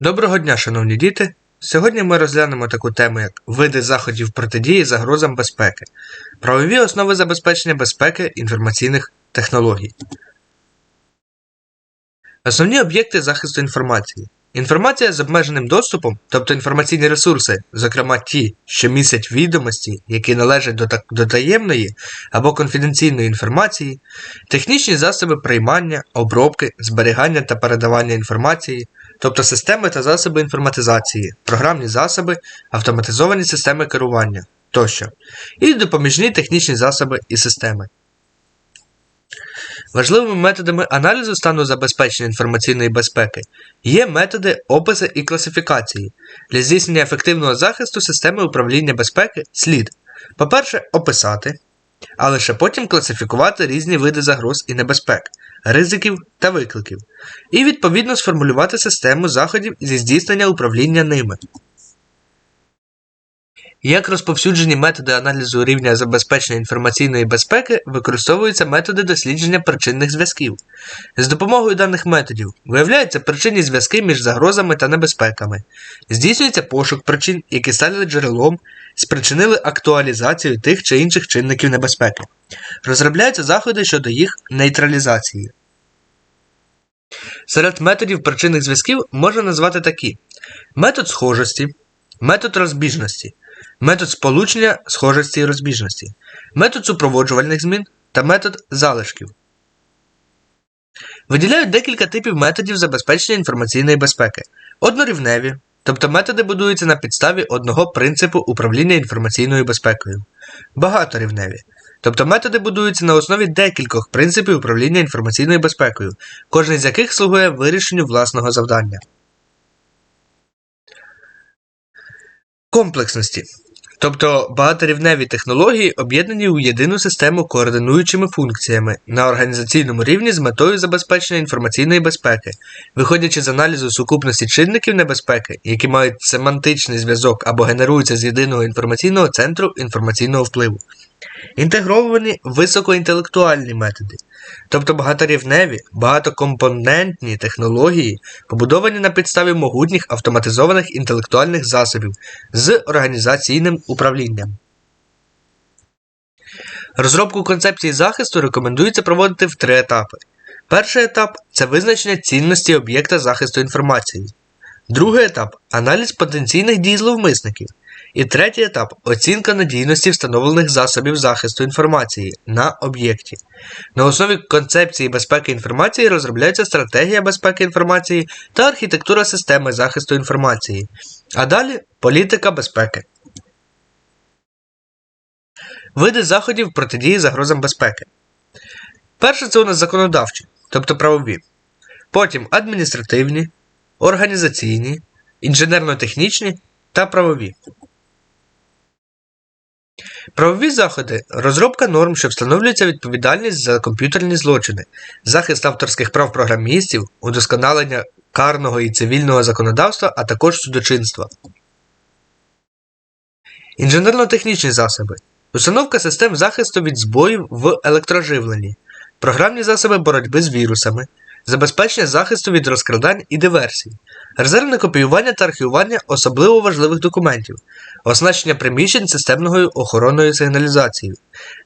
Доброго дня, шановні діти! Сьогодні ми розглянемо таку тему, як види заходів протидії загрозам безпеки, правові основи забезпечення безпеки інформаційних технологій. Основні об'єкти захисту інформації. Інформація з обмеженим доступом, тобто інформаційні ресурси, зокрема ті, що містять відомості, які належать до, до таємної або конфіденційної інформації, технічні засоби приймання, обробки, зберігання та передавання інформації, тобто системи та засоби інформатизації, програмні засоби, автоматизовані системи керування тощо, і допоміжні технічні засоби і системи. Важливими методами аналізу стану забезпечення інформаційної безпеки є методи опису і класифікації. Для здійснення ефективного захисту системи управління безпеки слід, по-перше, описати, а лише потім класифікувати різні види загроз і небезпек, ризиків та викликів, і відповідно сформулювати систему заходів зі здійснення управління ними. Як розповсюджені методи аналізу рівня забезпечення інформаційної безпеки використовуються методи дослідження причинних зв'язків. З допомогою даних методів виявляються причинні зв'язки між загрозами та небезпеками, здійснюється пошук причин, які стали джерелом, спричинили актуалізацію тих чи інших чинників небезпеки, розробляються заходи щодо їх нейтралізації. Серед методів причинних зв'язків можна назвати такі: метод схожості, метод розбіжності, метод сполучення схожості і розбіжності, метод супроводжувальних змін та метод залишків. Виділяють декілька типів методів забезпечення інформаційної безпеки: однорівневі, тобто методи будуються на підставі одного принципу управління інформаційною безпекою, багаторівневі, тобто методи будуються на основі декількох принципів управління інформаційною безпекою, кожен з яких слугує вирішенню власного завдання. Комплексності. Тобто багаторівневі технології об'єднані у єдину систему координуючими функціями на організаційному рівні з метою забезпечення інформаційної безпеки, виходячи з аналізу сукупності чинників небезпеки, які мають семантичний зв'язок або генеруються з єдиного інформаційного центру інформаційного впливу. Інтегровані високоінтелектуальні методи, тобто багаторівневі, багатокомпонентні технології, побудовані на підставі могутніх автоматизованих інтелектуальних засобів з організаційним управлінням. Розробку концепції захисту рекомендується проводити в три етапи. Перший етап це визначення цінності об'єкта захисту інформації. Другий етап аналіз потенційних дій зловмисників. І третій етап оцінка надійності встановлених засобів захисту інформації на об'єкті. На основі концепції безпеки інформації розробляється стратегія безпеки інформації та архітектура системи захисту інформації. А далі політика безпеки. Види заходів протидії загрозам безпеки. Перше це у нас законодавчі, тобто правові. Потім адміністративні, організаційні, інженерно-технічні та правові. Правові заходи розробка норм, що встановлюється відповідальність за комп'ютерні злочини, захист авторських прав програмістів, удосконалення карного і цивільного законодавства, а також судочинства. Інженерно-технічні засоби. Установка систем захисту від збоїв в електроживленні, програмні засоби боротьби з вірусами, забезпечення захисту від розкрадань і диверсій, резервне копіювання та архівування особливо важливих документів, оснащення приміщень системною охоронною сигналізацією,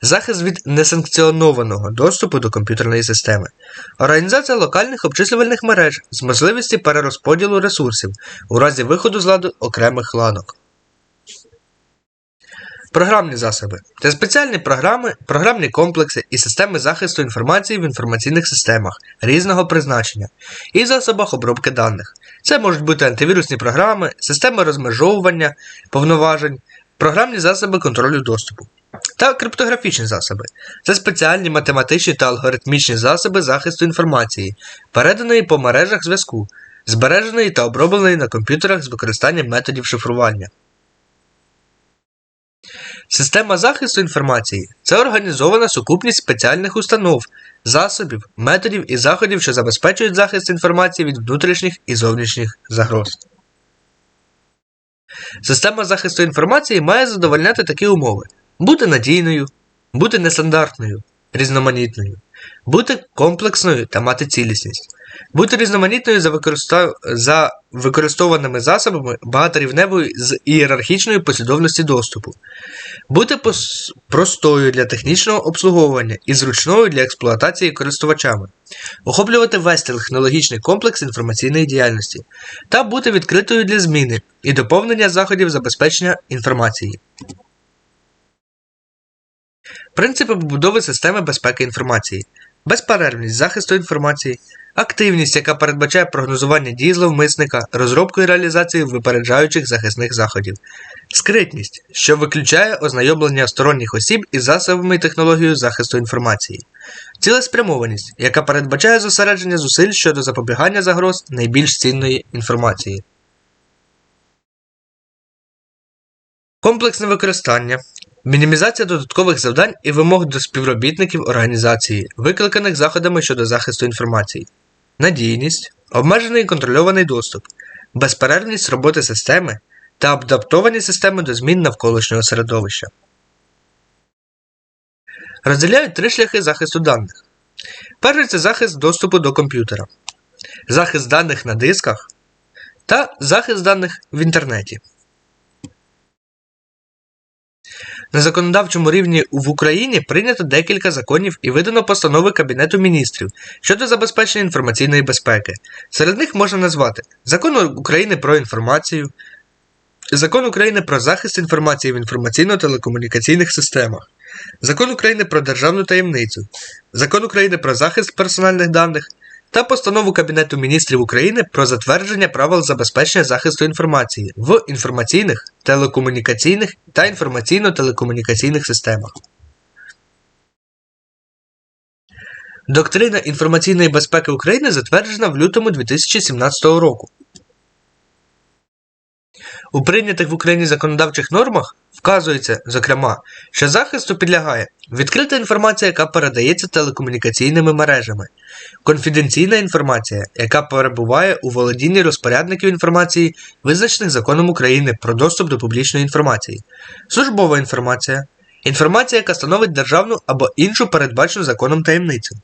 захист від несанкціонованого доступу до комп'ютерної системи, організація локальних обчислювальних мереж з можливістю перерозподілу ресурсів у разі виходу з ладу окремих ланок. Програмні засоби це спеціальні програми, програмні комплекси і системи захисту інформації в інформаційних системах різного призначення і засобах обробки даних. Це можуть бути антивірусні програми, системи розмежовування, повноважень, програмні засоби контролю доступу. Та криптографічні засоби це спеціальні математичні та алгоритмічні засоби захисту інформації, переданої по мережах зв'язку, збереженої та обробленої на комп'ютерах з використанням методів шифрування. Система захисту інформації це організована сукупність спеціальних установ, засобів, методів і заходів, що забезпечують захист інформації від внутрішніх і зовнішніх загроз. Система захисту інформації має задовольняти такі умови: бути надійною, бути нестандартною, різноманітною, бути комплексною та мати цілісність, Бути різноманітною за, використа... за використовуваними засобами багаторівневою з ієрархічної послідовності доступу. Бути пос... простою для технічного обслуговування і зручною для експлуатації користувачами, охоплювати весь технологічний комплекс інформаційної діяльності та бути відкритою для зміни і доповнення заходів забезпечення інформації. Принципи побудови системи безпеки інформації, безперервність захисту інформації, активність, яка передбачає прогнозування дій зловмисника, розробку і реалізацію випереджаючих захисних заходів, скритність, що виключає ознайомлення сторонніх осіб із засобами і технологією захисту інформації, цілеспрямованість, яка передбачає зосередження зусиль щодо запобігання загроз найбільш цінної інформації. Комплексне використання, мінімізація додаткових завдань і вимог до співробітників організації, викликаних заходами щодо захисту інформації, надійність, обмежений і контрольований доступ, безперервність роботи системи та адаптовані системи до змін навколишнього середовища. Розділяють три шляхи захисту даних. Перший це захист доступу до комп'ютера, захист даних на дисках та захист даних в інтернеті. На законодавчому рівні в Україні прийнято декілька законів і видано постанови Кабінету міністрів щодо забезпечення інформаційної безпеки. Серед них можна назвати Закон України про інформацію, Закон України про захист інформації в інформаційно-телекомунікаційних системах, Закон України про державну таємницю, Закон України про захист персональних даних та постанову Кабінету міністрів України про затвердження правил забезпечення захисту інформації в інформаційних, телекомунікаційних та інформаційно-телекомунікаційних системах. Доктрина інформаційної безпеки України затверджена в лютому 2017 року. У прийнятих в Україні законодавчих нормах вказується, зокрема, що захисту підлягає відкрита інформація, яка передається телекомунікаційними мережами, конфіденційна інформація, яка перебуває у володінні розпорядників інформації, визначених законом України про доступ до публічної інформації, службова інформація, інформація, яка становить державну або іншу передбачену законом таємницю,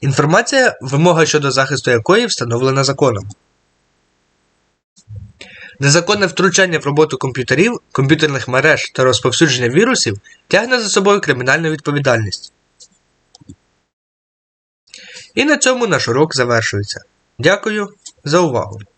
інформація, вимога щодо захисту якої встановлена законом. Незаконне втручання в роботу комп'ютерів, комп'ютерних мереж та розповсюдження вірусів тягне за собою кримінальну відповідальність. І на цьому наш урок завершується. Дякую за увагу!